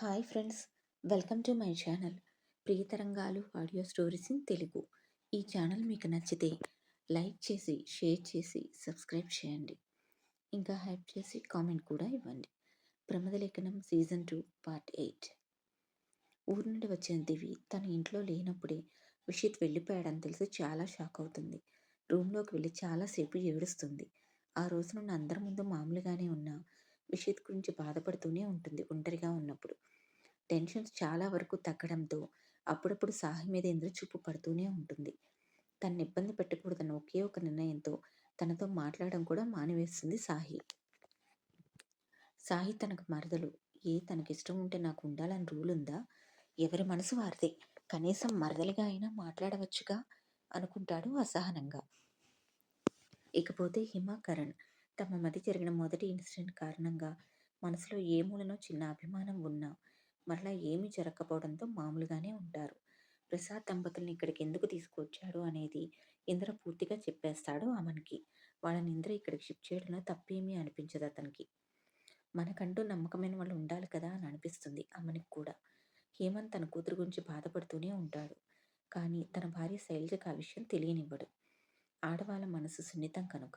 Hi friends welcome to my channel Priyatarangalu audio stories in Telugu. ఈ channel మీకు నచ్చితే like చేసి share చేసి సబ్స్క్రైబ్ చేయండి. ఇంకా హైప్ చేసి కామెంట్ కూడా ఇవ్వండి. Pramadalekhanam season two part eight. ఊరు నుండి వచ్చిన దివి తన ఇంట్లో లేనప్పుడే విషిత్ వెళ్ళిపోయాడని తెలిసి చాలా షాక్ అవుతుంది. రూమ్లోకి వెళ్ళి చాలాసేపు ఏడుస్తుంది. ఆ రోజు నుండి అందరి ముందు మామూలుగానే ఉన్న విషిత్ గురించి బాధపడుతూనే ఉంటుంది ఒంటరిగా ఉన్నప్పుడు. టెన్షన్స్ చాలా వరకు తగ్గడంతో అప్పుడప్పుడు సాహి మీద ఇంద్రచూపు పడుతూనే ఉంటుంది. తనని ఇబ్బంది పెట్టకూడదన్న ఒకే ఒక నిర్ణయంతో తనతో మాట్లాడడం కూడా మానివేస్తుంది సాహి. సాహి తనకు మరదలు. ఏ తనకి ఇష్టం ఉంటే నాకు ఉండాలని రూల్ ఉందా? ఎవరి మనసు వారిదే. కనీసం మరదలిగా అయినా మాట్లాడవచ్చుగా అనుకుంటాడు అసహనంగా. ఇకపోతే హిమ కరణ్ తమ మధ్య జరిగిన మొదటి ఇన్సిడెంట్ కారణంగా మనసులో ఏ మూలనో చిన్న అభిమానం ఉన్నా మరలా ఏమీ జరగకపోవడంతో మామూలుగానే ఉంటారు. ప్రసాద్ దంపతుల్ని ఇక్కడికి ఎందుకు తీసుకొచ్చాడు అనేది ఇంద్ర పూర్తిగా చెప్పేస్తాడు అమన్కి. వాళ్ళని ఇంద్ర ఇక్కడికి షిఫ్ట్ చేయడంలో తప్పేమీ అనిపించదు అతనికి. మనకంటూ నమ్మకమైన వాళ్ళు ఉండాలి కదా అని అనిపిస్తుంది అమ్మనికి కూడా. హేమంత్ తన కూతురు గురించి బాధపడుతూనే ఉంటాడు. కానీ తన భార్య శైలజకు ఆ విషయం తెలియనివ్వడు. ఆడవాళ్ళ మనసు సున్నితం కనుక.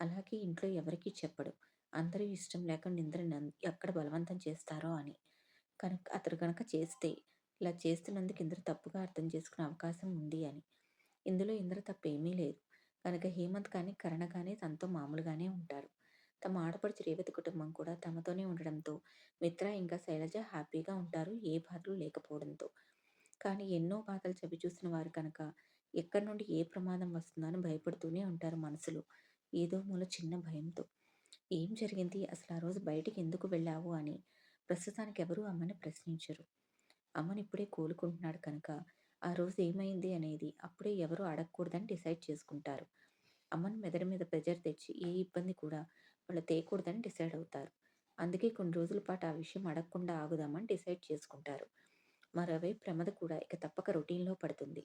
అలాగే ఇంట్లో ఎవరికీ చెప్పడు. అందరూ ఇష్టం లేకుండా ఇంద్రని ఎక్కడ బలవంతం చేస్తారో అని. కనుక అతడు కనుక చేస్తే ఇలా చేస్తున్నందుకు ఇంద్ర తప్పుగా అర్థం చేసుకునే అవకాశం ఉంది అని. ఇందులో ఇంద్ర తప్పేమీ లేదు. కనుక హేమంత్ కానీ కరణ కానీ తనతో మామూలుగానే ఉంటారు. తమ ఆడపడుచు రేవతి కుటుంబం కూడా తమతోనే ఉండడంతో మిత్ర ఇంకా శైలజ హ్యాపీగా ఉంటారు ఏ బాధలు లేకపోవడంతో. కానీ ఎన్నో బాధలు చవి చూసిన వారు కనుక ఎక్కడి నుండి ఏ ప్రమాదం వస్తుందో అని భయపడుతూనే ఉంటారు మనసులో. ఏదో మూల చిన్న భయంతో. ఏం జరిగింది? అసలు ఆ రోజు బయటికి ఎందుకు వెళ్ళావు? అని ప్రస్తుతానికి ఎవరూ అమ్మని ప్రశ్నించరు. అమ్మని ఇప్పుడే కోలుకుంటున్నాడు కనుక ఆ రోజు ఏమైంది అనేది అప్పుడే ఎవరు అడగకూడదని డిసైడ్ చేసుకుంటారు. అమ్మని మెదడు మీద ప్రెజర్ తెచ్చి ఏ ఇబ్బంది కూడా వాళ్ళు తేయకూడదని డిసైడ్ అవుతారు. అందుకే కొన్ని రోజుల పాటు ఆ విషయం అడగకుండా ఆగుదామని డిసైడ్ చేసుకుంటారు. మరోవైపు ప్రమద కూడా ఇక తప్పక రొటీన్లో పడుతుంది.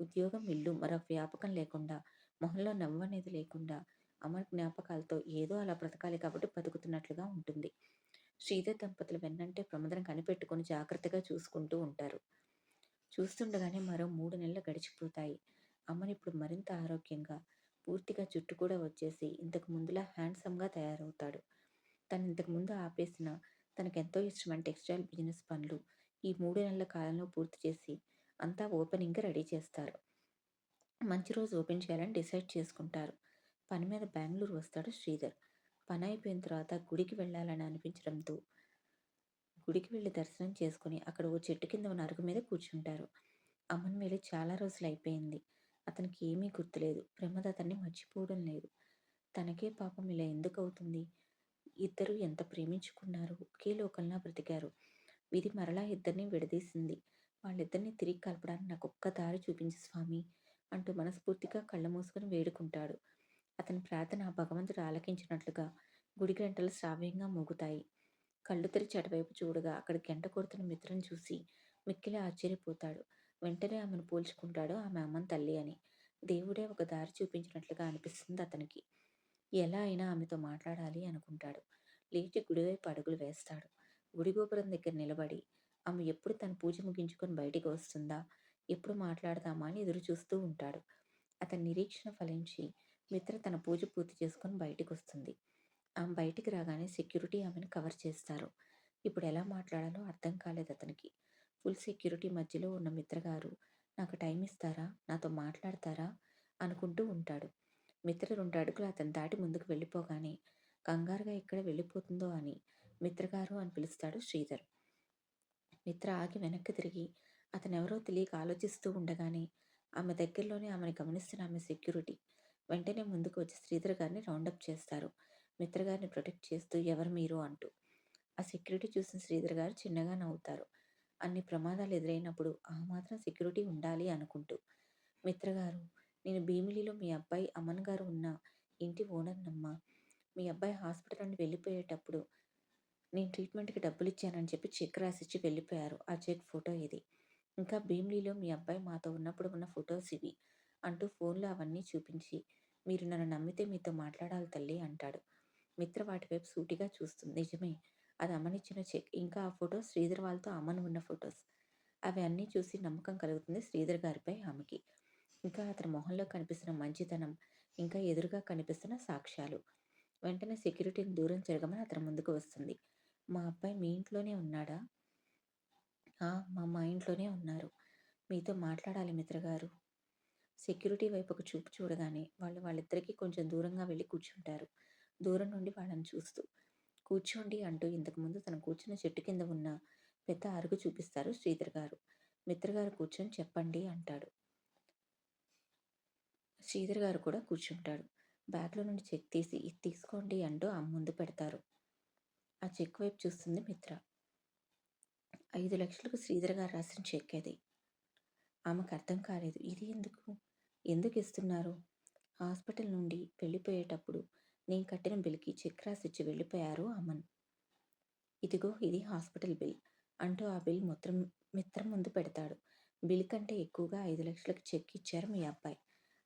ఉద్యోగం ఇల్లు మరో వ్యాపకం లేకుండా మొహంలో నవ్వు అనేది లేకుండా అమర్ జ్ఞాపకాలతో ఏదో అలా బ్రతకాలి కాబట్టి బతుకుతున్నట్లుగా ఉంటుంది. శ్రీధర్ దంపతులు వెన్నంటే ప్రమదం కనిపెట్టుకుని జాగ్రత్తగా చూసుకుంటూ ఉంటారు. చూస్తుండగానే మరో మూడు నెలలు గడిచిపోతాయి. అమ్మని ఇప్పుడు మరింత ఆరోగ్యంగా పూర్తిగా జుట్టు కూడా వచ్చేసి ఇంతకు ముందులా హ్యాండ్సమ్గా తయారవుతాడు. తను ఇంతకు ముందు ఆపేసిన తనకెంతో ఇష్టమైన టెక్స్టైల్ బిజినెస్ పనులు ఈ మూడు నెలల కాలంలో పూర్తి చేసి అంతా ఓపెనింగ్గా రెడీ చేస్తారు. మంచి రోజు ఓపెన్ చేయాలని డిసైడ్ చేసుకుంటారు. పని మీద బెంగళూరు వస్తాడు శ్రీధర్. పని అయిపోయిన తర్వాత గుడికి వెళ్ళాలని అనిపించడంతో గుడికి వెళ్ళి దర్శనం చేసుకుని అక్కడ ఓ చెట్టు కింద ఉన్న అరుగు మీద కూర్చుంటారు. అమ్మన్ వెళ్ళి చాలా రోజులు అయిపోయింది. అతనికి ఏమీ గుర్తులేదు. ప్రమద అతన్ని మర్చిపోవడం లేదు. తనకే పాపం ఇలా ఎందుకు అవుతుంది? ఇద్దరు ఎంత ప్రేమించుకున్నారు? ఒకే లోకంలా బ్రతికారు. విధి మరలా ఇద్దరిని విడదీసింది. వాళ్ళిద్దరిని తిరిగి కలపడానికి నాకు ఒక్క దారి చూపించి స్వామి అంటూ మనస్ఫూర్తిగా కళ్ళ మూసుకొని వేడుకుంటాడు. అతని ప్రార్థన భగవంతుడు ఆలకించినట్లుగా గుడి గంటలు శ్రావ్యంగా మోగుతాయి. కళ్ళు తెరిచి అటువైపు చూడగా అక్కడ గంట కొడుతున్న మిత్రం చూసి మిక్కిలి ఆశ్చర్యపోతాడు. వెంటనే ఆమెను పోల్చుకుంటాడు ఆమె అమ్మని తల్లి అని. దేవుడే ఒక దారి చూపించినట్లుగా అనిపిస్తుంది అతనికి. ఎలా అయినా ఆమెతో మాట్లాడాలి అనుకుంటాడు. లేచి గుడివైపు అడుగులు వేస్తాడు. గుడి గోపురం దగ్గర నిలబడి ఆమె ఎప్పుడు తన పూజ ముగించుకొని బయటికి వస్తుందా? ఎప్పుడు మాట్లాడదామా అని ఎదురు చూస్తూ ఉంటాడు. అతని నిరీక్షణ ఫలించి మిత్ర తన పూజ పూర్తి చేసుకొని బయటికి వస్తుంది ఆమె బయటికి రాగానే సెక్యూరిటీ ఆమెను కవర్ చేస్తారు. ఇప్పుడు ఎలా మాట్లాడాలో అర్థం కాలేదు అతనికి. ఫుల్ సెక్యూరిటీ మధ్యలో ఉన్న మిత్రగారు నాకు టైం ఇస్తారా? నాతో మాట్లాడతారా? అనుకుంటూ ఉంటాడు. మిత్ర రెండు అడుగులు అతను దాటి ముందుకు వెళ్ళిపోగానే కంగారుగా ఎక్కడ వెళ్ళిపోతుందో అని మిత్రగారు అని పిలుస్తాడు శ్రీధర్. మిత్ర ఆగి వెనక్కి తిరిగి అతనెవరో తెలియక ఆలోచిస్తూ ఉండగానే ఆమె దగ్గరలోనే ఆమెను గమనిస్తున్న ఆమె సెక్యూరిటీ. వెంటనే ముందుకు వచ్చి శ్రీధర్ గారిని రౌండప్ చేస్తారు. మిత్ర గారిని ప్రొటెక్ట్ చేస్తూ ఎవరు మీరు అంటూ. ఆ సెక్యూరిటీ చూసిన శ్రీధర్ గారు చిన్నగా నవ్వుతారు. అన్ని ప్రమాదాలు ఎదురైనప్పుడు ఆ మాత్రం సెక్యూరిటీ ఉండాలి అనుకుంటూ. మిత్రగారు నేను భీమిలిలో మీ అబ్బాయి అమన్ గారు ఉన్న ఇంటి ఓనర్నమ్మ మీ అబ్బాయి హాస్పిటల్ నుండి వెళ్ళిపోయేటప్పుడు నేను ట్రీట్మెంట్కి డబ్బులు ఇచ్చానని చెప్పి చెక్ రాసిచ్చి వెళ్ళిపోయారు. ఆ చెక్ ఫోటో ఇది. ఇంకా భీమిలీలో మీ అబ్బాయి మాతో ఉన్నప్పుడు ఉన్న ఫొటోస్ ఇవి. అంటూ ఫోన్లో అవన్నీ చూపించి మీరు నన్ను నమ్మితే మీతో మాట్లాడాలి తల్లి అంటాడు మిత్ర వాటి వైపు సూటిగా చూస్తుంది నిజమే అది అమ్మనిచ్చిన చెక్. ఇంకా ఆ ఫోటో శ్రీధర్ వాళ్ళతో అమ్మను ఉన్న ఫొటోస్ అవి అన్నీ చూసి నమ్మకం కలుగుతుంది శ్రీధర్ గారిపై ఆమెకి. ఇంకా అతని మొహంలో కనిపిస్తున్న మంచితనం, ఇంకా ఎదురుగా కనిపిస్తున్న సాక్ష్యాలు. వెంటనే సెక్యూరిటీని దూరం జరగమని అతని ముందుకు వస్తుంది. మా అబ్బాయి మీ ఇంట్లోనే ఉన్నాడా? మా మా ఇంట్లోనే ఉన్నారు. మీతో మాట్లాడాలి మిత్రగారు. సెక్యూరిటీ వైపుకు చూపు చూడగానే వాళ్ళు వాళ్ళిద్దరికీ కొంచెం దూరంగా వెళ్ళి కూర్చుంటారు. దూరం నుండి వాళ్ళని చూస్తూ. కూర్చోండి అంటూ ఇంతకుముందు తను కూర్చున్న చెట్టు కింద ఉన్న పెద్ద అరుగు చూపిస్తారు శ్రీధర్ గారు. మిత్రగారు కూర్చొని చెప్పండి అంటాడు. శ్రీధర్ గారు కూడా కూర్చుంటాడు. బ్యాగ్‌లో నుండి చెక్ తీసి ఇది తీసుకోండి అంటూ ఆ ముందు పెడతారు. ఆ చెక్ వైపు చూస్తుంది మిత్ర. ఐదు లక్షలకు శ్రీధర్ గారు రాసిన చెక్ అది. ఆమెకు అర్థం కాలేదు. ఇది ఎందుకు? ఎందుకు ఇస్తున్నారు? హాస్పిటల్ నుండి వెళ్ళిపోయేటప్పుడు నేను కట్టిన బిల్‌కి చెక్ రాసిచ్చి వెళ్ళిపోయారు అమన్. ఇదిగో ఇది హాస్పిటల్ బిల్ అంటూ ఆ బిల్ మొత్తం మిత్ర ముందు పెడతాడు. బిల్ కంటే ఎక్కువగా ఐదు లక్షలకు చెక్ ఇచ్చారు మీ అబ్బాయి.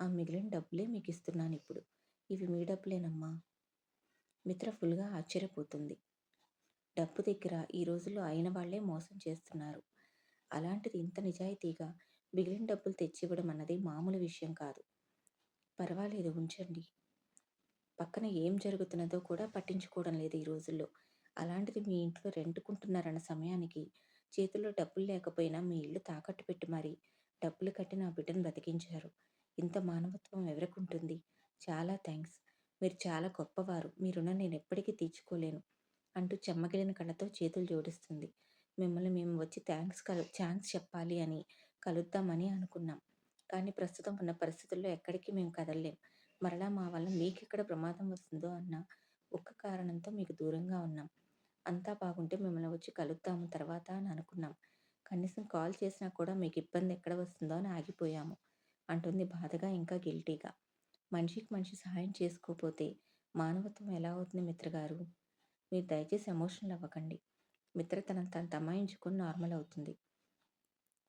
ఆ మిగిలిన డబ్బులే మీకు ఇస్తున్నాను ఇప్పుడు ఇవి మీ డబ్బులేనమ్మా! మిత్ర ఫుల్‌గా ఆశ్చర్యపోతుంది. డబ్బు దగ్గర ఈ రోజుల్లో అయిన వాళ్ళే మోసం చేస్తున్నారు. అలాంటిది ఇంత నిజాయితీగా మిగిలిన డబ్బులు తెచ్చివ్వడం అన్నది మామూలు విషయం కాదు. పర్వాలేదు ఉంచండి. పక్కన ఏం జరుగుతున్నదో కూడా పట్టించుకోవడం లేదు ఈ రోజుల్లో. అలాంటిది మీ ఇంట్లో రెంటుకుంటున్నారన్న సమయానికి చేతుల్లో డబ్బులు లేకపోయినా మీ ఇల్లు తాకట్టు పెట్టి మరీ డబ్బులు కట్టి నా బిడ్డను బతికించారు ఇంత మానవత్వం ఎవరికుంటుంది? చాలా థ్యాంక్స్ మీరు చాలా గొప్పవారు. మీ రుణం నేనెప్పటికీ తీర్చుకోలేను అంటూ చెమ్మగిలిన కళ్ళతో చేతులు జోడిస్తుంది. మిమ్మల్ని మేము వచ్చి థ్యాంక్స్ కలు థాంక్స్ చెప్పాలి అని, కలుద్దామని అనుకున్నాం. కానీ ప్రస్తుతం ఉన్న పరిస్థితుల్లో ఎక్కడికి మేము కదలలేం. మరలా మా వల్ల మీకెక్కడ ప్రమాదం వస్తుందో అన్న ఒక్క కారణంతో మీకు దూరంగా ఉన్నాం. అంతా బాగుంటే మిమ్మల్ని వచ్చి కలుద్దాము తర్వాత అని అనుకున్నాం. కనీసం కాల్ చేసినా కూడా మీకు ఇబ్బంది ఎక్కడ వస్తుందో అని ఆగిపోయాము అంటుంది బాధగా ఇంకా గిల్టీగా. మనిషికి మనిషి సహాయం చేసుకోపోతే మానవత్వం ఎలా అవుతుంది మిత్రగారు? మీరు దయచేసి ఎమోషనల్ అవ్వకండి. మిత్ర తన తను తమాయించుకొని నార్మల్ అవుతుంది.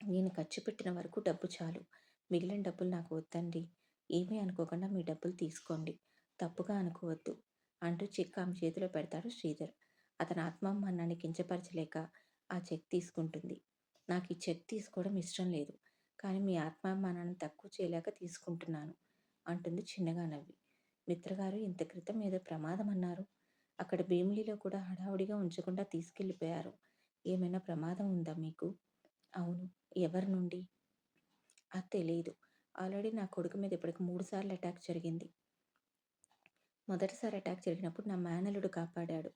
నేను ఖర్చు పెట్టిన వరకు డబ్బు చాలు. మిగిలిన డబ్బులు నాకు వద్దండి. ఏమీ అనుకోకుండా మీ డబ్బులు తీసుకోండి. తప్పుగా అనుకోవద్దు అంటూ చెక్ ఆమె చేతిలో పెడతాడు శ్రీధర్. అతని ఆత్మాభిమానాన్ని కించపరచలేక ఆ చెక్ తీసుకుంటుంది. నాకు ఈ చెక్ తీసుకోవడం ఇష్టం లేదు. కానీ మీ ఆత్మాభిమానాన్ని తక్కువ చేయలేక తీసుకుంటున్నాను అంటుంది చిన్నగా నవ్వి. మిత్రగారు ఇంత క్రితం ఏదో ప్రమాదం అన్నారు. అక్కడ భీమిలిలో కూడా హడావుడిగా ఉంచకుండా తీసుకెళ్ళిపోయారు. ఏమైనా ప్రమాదం ఉందా మీకు? అవును. ఎవరి నుండి? అది తెలియదు ఆల్రెడీ నా కొడుకు మీద ఇప్పటికి మూడు సార్లు అటాక్ జరిగింది. మొదటిసారి అటాక్ జరిగినప్పుడు నా మేనల్లుడు కాపాడాడు.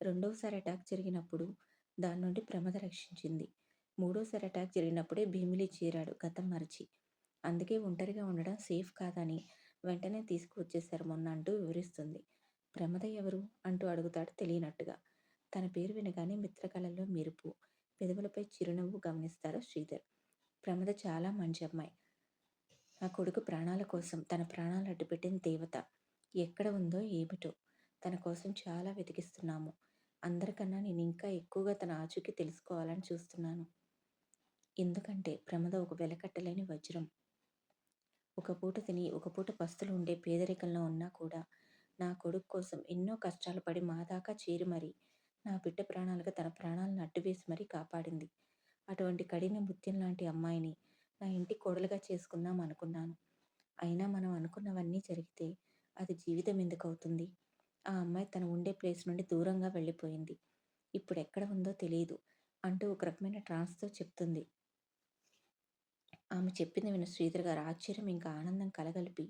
రెండవసారి అటాక్ జరిగినప్పుడు దాని నుండి ప్రమద రక్షించింది. మూడోసారి అటాక్ జరిగినప్పుడే భీమిలి చేరాడు గతం మరచి. అందుకే ఒంటరిగా ఉండడం సేఫ్ కాదని వెంటనే తీసుకువచ్చేశారు మొన్న అంటూ వివరిస్తుంది. ప్రమద ఎవరు? అంటూ అడుగుతాడు తెలియనట్టుగా. తన పేరు వినగానే మిత్రకళల్లో మెరుపు, పెదవులపై చిరునవ్వు గమనిస్తారు శ్రీధర్. ప్రమద చాలా మంచి అమ్మాయి. నా కొడుకు ప్రాణాల కోసం తన ప్రాణాలు అడ్డుపెట్టిన దేవత. ఎక్కడ ఉందో ఏమిటో! తన కోసం చాలా వెతికిస్తున్నాము. అందరికన్నా నేను ఇంకా ఎక్కువగా తన ఆచూకీ తెలుసుకోవాలని చూస్తున్నాను. ఎందుకంటే ప్రమద ఒక వెలకట్టలేని వజ్రం. ఒక పూట తిని, ఒక పూట పస్తులు ఉండే పేదరికంలో ఉన్నా కూడా నా కొడుకు కోసం ఎన్నో కష్టాలు పడి మా దాకా చేరి మరీ నా బిడ్డ ప్రాణాలుగా తన ప్రాణాలను అడ్డువేసి మరీ కాపాడింది. అటువంటి కఠిన ముత్యం లాంటి అమ్మాయిని నా ఇంటి కోడలుగా చేసుకుందాం అనుకున్నాను. అయినా మనం అనుకున్నవన్నీ జరిగితే అది జీవితం ఎందుకవుతుంది? ఆ అమ్మాయి తను ఉండే ప్లేస్ నుండి దూరంగా వెళ్ళిపోయింది. ఇప్పుడు ఎక్కడ ఉందో తెలియదు అంటూ ఒక రకమైన ట్రాన్స్‌తో చెప్తుంది. ఆమె చెప్పింది విన్న శ్రీధర్ గారు ఆశ్చర్యం ఇంకా ఆనందం కలగలిపి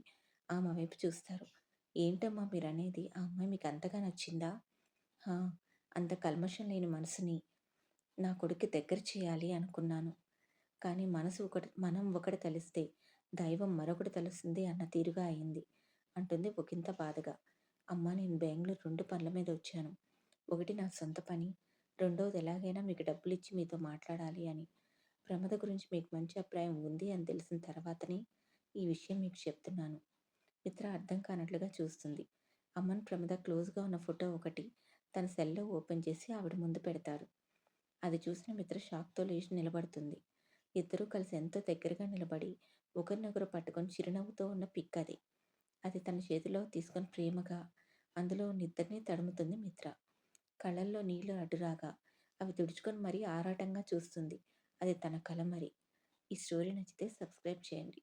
ఆమె వైపు చూస్తారు. ఏంటమ్మా మీరు అనేది ఆ అమ్మాయి మీకు అంతగా నచ్చిందా? అంత కల్మషం లేని మనసుని నా కొడుకు దగ్గర చేయాలి అనుకున్నాను. కానీ మనసు ఒకటి మనం ఒకటి తలిస్తే దైవం మరొకటి తలుస్తుంది అన్న తీరుగా అయింది అంటుంది ఒకింత బాధగా. అమ్మ నేను బెంగళూరు రెండు పనుల మీద వచ్చాను. ఒకటి నా సొంత పని. రెండోది ఎలాగైనా మీకు డబ్బులిచ్చి మీతో మాట్లాడాలి అని. ప్రమద గురించి మీకు మంచి అభిప్రాయం ఉంది అని తెలిసిన తర్వాతనే ఈ విషయం మీకు చెప్తున్నాను. మిత్ర అర్థం కానట్లుగా చూస్తుంది. అమ్మన్ ప్రమద క్లోజ్‌గా ఉన్న ఫోటో ఒకటి తన సెల్‌లో ఓపెన్ చేసి ఆవిడ ముందు పెడతారు అది చూసిన మిత్ర షాక్‌తో లేచి నిలబడుతుంది. ఇద్దరూ కలిసి ఎంతో దగ్గరగా నిలబడి ఒకరినొకరు పట్టుకొని చిరునవ్వుతో ఉన్న పిక్ అది. అది తన చేతిలో తీసుకొని ప్రేమగా అందులో ఉన్న తడుముతుంది మిత్ర. కళ్ళల్లో నీళ్ళు అడ్డురాగా అవి తుడుచుకొని మరీ ఆరాటంగా చూస్తుంది. అది తన కల మరి. ఈ స్టోరీ నచ్చితే సబ్స్క్రైబ్ చేయండి.